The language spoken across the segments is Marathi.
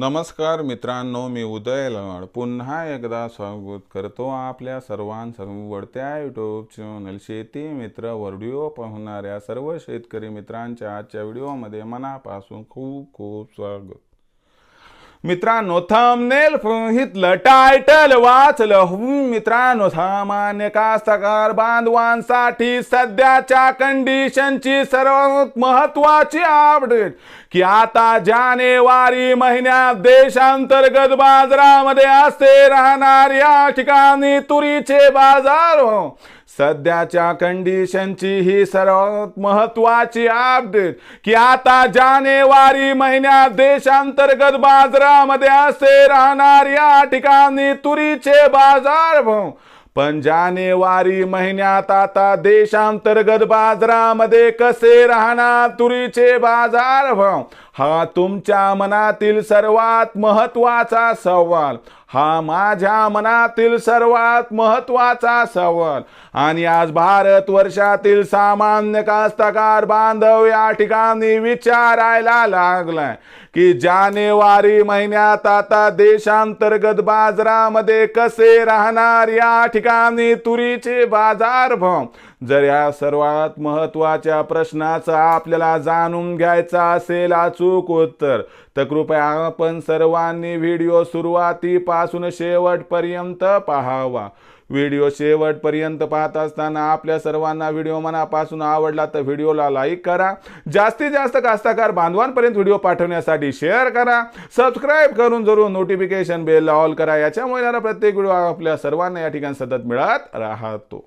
नमस्कार मित्रांनो मी उदय लवाड. पुन्हा एकदा स्वागत करतो आपल्या सर्वांसवडत्या यूट्यूब चॅनल शेती मित्र व्हिडिओ पाहणाऱ्या सर्व शेतकरी मित्रांच्या आजच्या व्हिडिओमध्ये मनापासून खूप खूप स्वागत. मित्रांनो थंबनेल हितलं टायटल वाचलं. मित्रांनो सामान्य कास्तकार बांधवांसाठी सध्याच्या कंडिशनची सर्वात महत्वाची अपडेट की आता जानेवारी महिन्यात देशांतर्गत बाजारामध्ये असे राहणार या ठिकाणी तुरीचे बाजार हो. सध्याच्या कंडिशनची ही सर्वात महत्वाची अपडेट की आता जानेवारी महिन्यात देशांतर्गत बाजारामध्ये असे राहणार या ठिकाणी तुरीचे बाजार भाव पण जानेवारी महिन्यात आता देशांतर्गत बाजारामध्ये कसे राहणार तुरीचे बाजार भाव? हा तुमच्या मनातील सर्वात महत्त्वाचा सवाल. हा माझ्या मनातील सर्वात महत्त्वाचा सवाल आणि आज भारत वर्षातील सामान्य कास्तकार बांधव या ठिकाणी विचारायला लागलाय की जानेवारी महिन्यात आता देशांतर्गत बाजारामध्ये कसे राहणार या ठिकाणी तुरीचे बाजार भाव? जर या सर्वात महत्त्वाच्या प्रश्नाचं आपल्याला जाणून घ्यायचं असेल अचूक उत्तर तर कृपया आपण सर्वांनी व्हिडिओ सुरुवातीपासून शेवटपर्यंत पाहावा. व्हिडिओ शेवटपर्यंत पाहत असताना आपल्या सर्वांना व्हिडिओ मनापासून आवडला तर व्हिडिओला लाईक करा. जास्तीत जास्त कास्तकार बांधवांपर्यंत व्हिडिओ पाठवण्यासाठी शेअर करा. सबस्क्राईब करून जरूर नोटिफिकेशन बेल ऑल करा. याच्यामुळे प्रत्येक व्हिडिओ आपल्या सर्वांना या ठिकाणी सतत मिळत राहतो.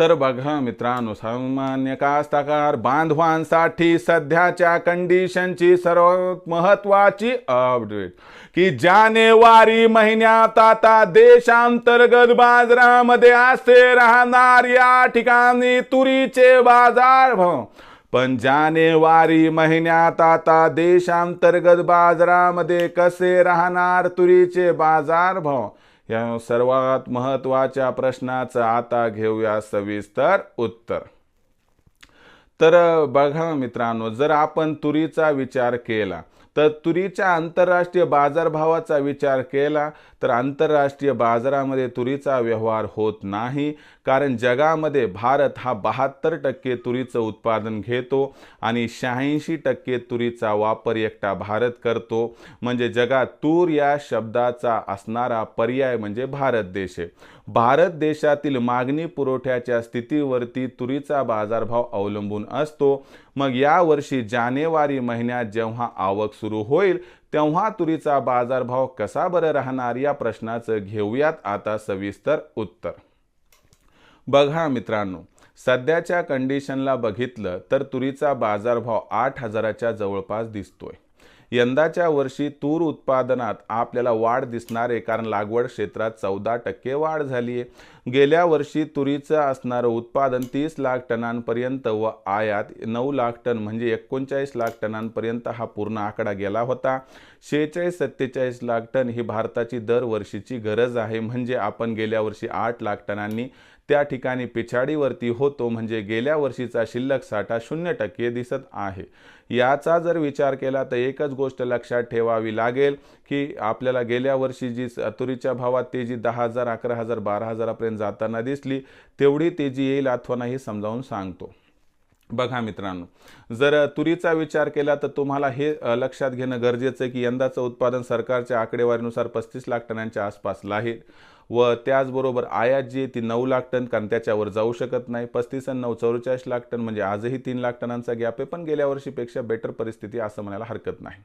तर बघा मित्रांनो सामान्य कास्तकार बांधवांसाठी सध्याच्या कंडिशनची सर्वात महत्वाची अपडेट की जानेवारी महिन्यात आता देशांतर्गत बाजारामध्ये असे राहणार या ठिकाणी तुरीचे बाजार. भाव पण जानेवारी महिन्यात आता देशांतर्गत बाजारामध्ये कसे राहणार तुरीचे बाजार? भाव या सर्वात महत्त्वाच्या प्रश्नाचं आता घेऊया सविस्तर उत्तर. तर बघा मित्रांनो जर आपण तुरीचा विचार केला तर तुरीच्या आंतरराष्ट्रीय बाजारभावाचा विचार केला तर आंतरराष्ट्रीय बाजारामध्ये तुरीचा व्यवहार होत नाही कारण जगामध्ये भारत हा बहात्तर टक्के तुरीचं उत्पादन घेतो आणि शहाऐंशी टक्के तुरीचा वापर एकटा भारत करतो. म्हणजे जगात तूर या शब्दाचा असणारा पर्याय म्हणजे भारत देश आहे. भारत देशातील मागणी पुरवठ्याच्या स्थितीवरती तुरीचा बाजारभाव अवलंबून असतो. मग यावर्षी जानेवारी महिन्यात जेव्हा आवक सुरू होईल तेव्हा तुरीचा बाजारभाव कसा बरं राहणार या प्रश्नाचं घेऊयात आता सविस्तर उत्तर. बघा मित्रांनो सध्याच्या कंडिशनला बघितलं तर तुरीचा बाजारभाव आठ हजाराच्या जवळपास दिसतोय. यंदाच्या वर्षी तूर उत्पादनात आपल्याला वाढ दिसणार आहे कारण लागवड क्षेत्रात चौदा टक्के वाढ झाली आहे. गेल्या वर्षी तुरीचं असणारं उत्पादन तीस लाख टनांपर्यंत व आयात नऊ लाख टन म्हणजे एकोणचाळीस लाख टनांपर्यंत हा पूर्ण आकडा गेला होता. शेहेचाळीस सत्तेचाळीस लाख टन ही भारताची दरवर्षीची गरज आहे. म्हणजे आपण गेल्या वर्षी आठ लाख टनांनी त्या ठिकाणी पिछाडीवरती होतो म्हणजे गेल्या वर्षीचा शिल्लक साठा शून्य टक्के दिसत आहे. याचा जर विचार केला तर एकच गोष्ट लक्षात ठेवावी लागेल की आपल्याला गेल्या वर्षी जी तुरीच्या भावात तेजी दहा हजार अकरा हजार बारा हजारापर्यंत जाताना दिसली तेवढी तेजी येईल अथवा नाही समजावून सांगतो. बघा मित्रांनो जर तुरीचा विचार केला तर तुम्हाला हे लक्षात घेणं गरजेचं आहे की यंदाचं उत्पादन सरकारच्या आकडेवारीनुसार पस्तीस लाख टनांच्या आसपास आहे व त्याचबरोबर आयात जी आहे ती नऊ लाख टन कारण त्याच्यावर जाऊ शकत नाही. पस्तीस आणि नऊ चौवेचाळीस लाख टन म्हणजे आजही तीन लाख टनांचा गॅप आहे पण गेल्या वर्षीपेक्षा बेटर परिस्थिती असं म्हणायला हरकत नाही.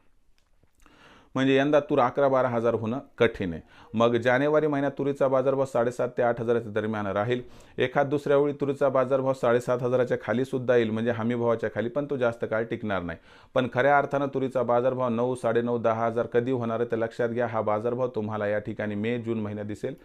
म्हणजे यंदा तूर अकरा बारा हजार होणं कठीण आहे. मग जानेवारी महिन्यात तुरीचा बाजारभाव साडेसात ते आठ हजाराच्या दरम्यान राहील. एखाद दुसऱ्या वेळी तुरीचा बाजारभाव साडेसात हजाराच्या खाली सुद्धा येईल म्हणजे हमी भावाच्या खाली पण तो जास्त काळ टिकणार नाही. पण खऱ्या अर्थानं तुरीचा बाजारभाव नऊ साडेनऊ दहा हजार कधी होणार आहे ते लक्षात घ्या. हा बाजारभाव तुम्हाला या ठिकाणी मे जून महिन्यात दिसेल.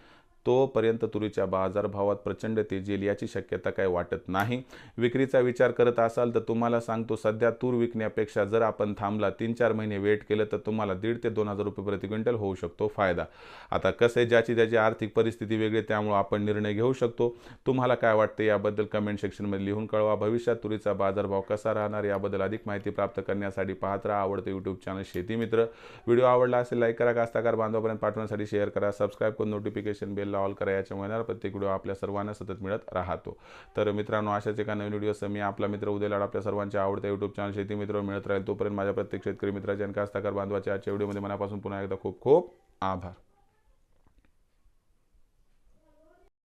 तोपर्यंत तुरीच्या बाजारभावात प्रचंड तेजी येईल याची शक्यता काही वाटत नाही. विक्रीचा विचार करत असाल तर तुम्हाला सांगतो सध्या तूर विकण्यापेक्षा जर आपण थांबला तीन चार महिने वेट केलं तर तुम्हाला दीड ते दोन हजार रुपये प्रति क्विंटल होऊ शकतो फायदा. आता कसं आहे ज्याची ज्याची आर्थिक परिस्थिती वेगळी आहे, त्यामुळे आपण निर्णय घेऊ शकतो. तुम्हाला काय वाटते याबद्दल कमेंट सेक्शनमध्ये लिहून कळवा. भविष्यात तुरीचा बाजारभाव कसा राहणार याबद्दल अधिक माहिती प्राप्त करण्यासाठी पाहत राहा आवडतं यूट्यूब चॅनल शेती मित्र. व्हिडिओ आवडला असेल लाईक करा. कास्ताकार बांधवापर्यंत पाठवण्यासाठी शेअर करा. सबस्क्राईब करून नोटिफिकेशन बेल बेलला ऑल करा याच्यामुळे येणारा प्रत्येक व्हिडिओ आपल्या सर्वांना सतत मिळत राहतो. तर मित्रांनो अशाच एका नवीन व्हिडिओसह मी आपला मित्र उद्याला आपल्या सर्वांच्या आवडत्या युट्यूब चॅनल शेती मित्र मिळत राहील. तोपर्यंत माझ्या प्रत्येक शेतकरी मित्राच्या आणि कास्ताकार बांधवाच्या आजच्या व्हिडिओमध्ये मनापासून पुन्हा एकदा खूप खूप आभार.